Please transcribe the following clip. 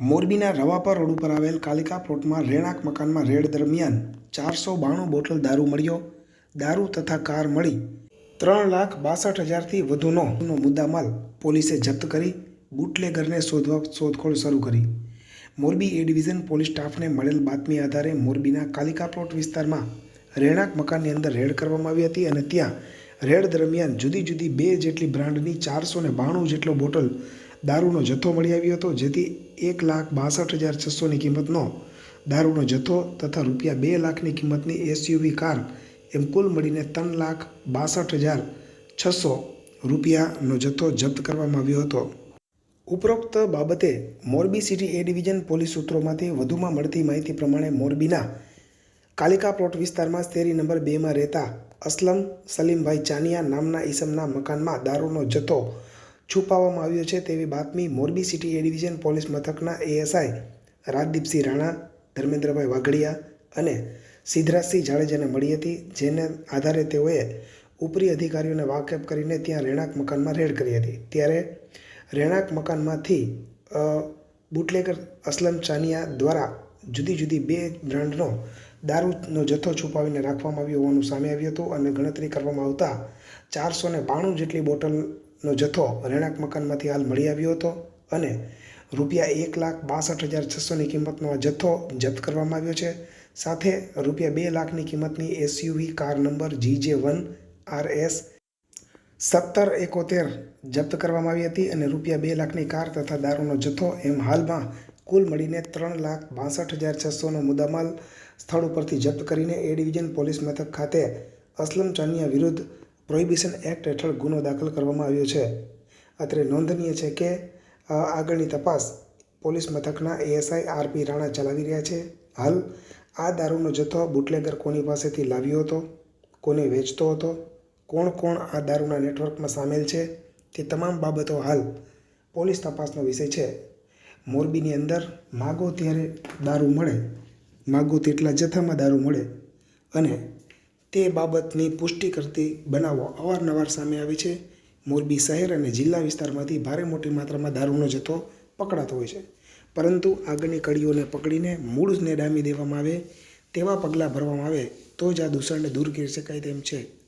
મોરબીના રવાપર રોડ ઉપર આવેલ કાલિકા પ્લોટમાં રહેણાંક મકાનમાં રેડ દરમિયાન ચારસો બાણું બોટલ દારૂ મળ્યો. દારૂ તથા કાર મળી ત્રણ લાખ બાસઠ હજારથી વધુનો મુદ્દામાલ પોલીસે જપ્ત કરી બુટલેગરને શોધવા શોધખોળ શરૂ કરી. મોરબી એ ડિવિઝન પોલીસ સ્ટાફને મળેલ બાતમી આધારે મોરબીના કાલિકા પ્લોટ વિસ્તારમાં રહેણાંક મકાનની અંદર રેડ કરવામાં આવી હતી અને ત્યાં રેડ દરમિયાન જુદી જુદી બે જેટલી બ્રાન્ડની ચારસો ને બાણું જેટલો બોટલ દારૂનો જથ્થો મળી આવ્યો હતો, જેથી એક લાખ બાસઠ હજાર છસોની કિંમતનો દારૂનો જથ્થો તથા રૂપિયા બે લાખની કિંમતની એસયુવી કાર એમ કુલ મળીને ત્રણ લાખ બાસઠ હજાર છસો રૂપિયાનો જથ્થો જપ્ત કરવામાં આવ્યો હતો. ઉપરોક્ત બાબતે Morbi city A division police સૂત્રોમાંથી વધુમાં મળતી માહિતી પ્રમાણે મોરબીના કાલિકા પ્લોટ વિસ્તારમાં શેરી નંબર બેમાં રહેતા અસલમ સલીમભાઈ ચાનિયા નામના ઈસમના મકાનમાં દારૂનો જથ્થો છુપાવવામાં આવ્યો છે તેવી બાતમી મોરબી સિટી એ પોલીસ મથકના એએસઆઈ રાજદીપસિંહ રાણા, ધર્મેન્દ્રભાઈ વાઘડિયા અને સિદ્ધરાજસિંહ જાડેજાને મળી હતી, જેને આધારે તેઓએ ઉપરી અધિકારીઓને વાકેફ કરીને ત્યાં રહેણાંક મકાનમાં રેડ કરી હતી. ત્યારે રહેણાંક મકાનમાંથી બુટલેકર અસલમ ચાનિયા દ્વારા જુદી જુદી બે બ્રાન્ડનો દારૂનો જથ્થો છુપાવીને રાખવામાં આવ્યો હોવાનું સામે આવ્યું હતું અને ગણતરી કરવામાં આવતા ચારસો બાણું જેટલી બોટલનો જથ્થો રહેણાંક મકાનમાંથી હાલ મળી આવ્યો હતો અને રૂપિયા એક લાખ બાસઠ હજાર છસોની કિંમતનો આ જથ્થો જપ્ત કરવામાં આવ્યો છે. સાથે રૂપિયા બે લાખની કિંમતની એસયુવી કાર નંબર જી જે વન આર એસ સત્તર એકોતેર જપ્ત કરવામાં આવી હતી અને રૂપિયા બે લાખની કાર તથા દારૂનો જથ્થો એમ હાલમાં કુલ મળીને ત્રણ લાખ બાસઠ હજાર છસોનો મુદ્દામાલ સ્થળ ઉપરથી જપ્ત કરીને એ ડિવિઝન પોલીસ મથક ખાતે અસલમ ચાનિયા વિરુદ્ધ પ્રોહિબિશન એક્ટ હેઠળ ગુનો દાખલ કરવામાં આવ્યો છે. અત્રે નોંધનીય છે કે આગળની તપાસ પોલીસ મથકના એએસઆઈ આરપી રાણા ચલાવી રહ્યા છે. હાલ, આ દારૂનો જથ્થો બુટલેગર કોની પાસેથી લાવ્યો હતો? કોને વેચતો હતો? કોણ કોણ આ દારૂના નેટવર્કમાં સામેલ છે? તે તમામ બાબતો હાલ પોલીસ તપાસનો વિષય છે. મોરબીની અંદર માગો ત્યારે દારૂ મળે, માગો તેટલા જથ્થામાં દારૂ મળે અને તે બાબતની પુષ્ટિ કરતી બનાવો અવારનવાર સામે આવે છે. મોરબી શહેર અને જિલ્લા વિસ્તારમાંથી ભારે મોટી માત્રામાં દારૂનો જથ્થો પકડાતો હોય છે. પરંતુ આગળની કડીઓને પકડીને મૂળને ડામી દેવામાં આવે તેવા પગલાં ભરવામાં આવે તો જ આ દૂષણને દૂર કરી શકાય તેમ છે.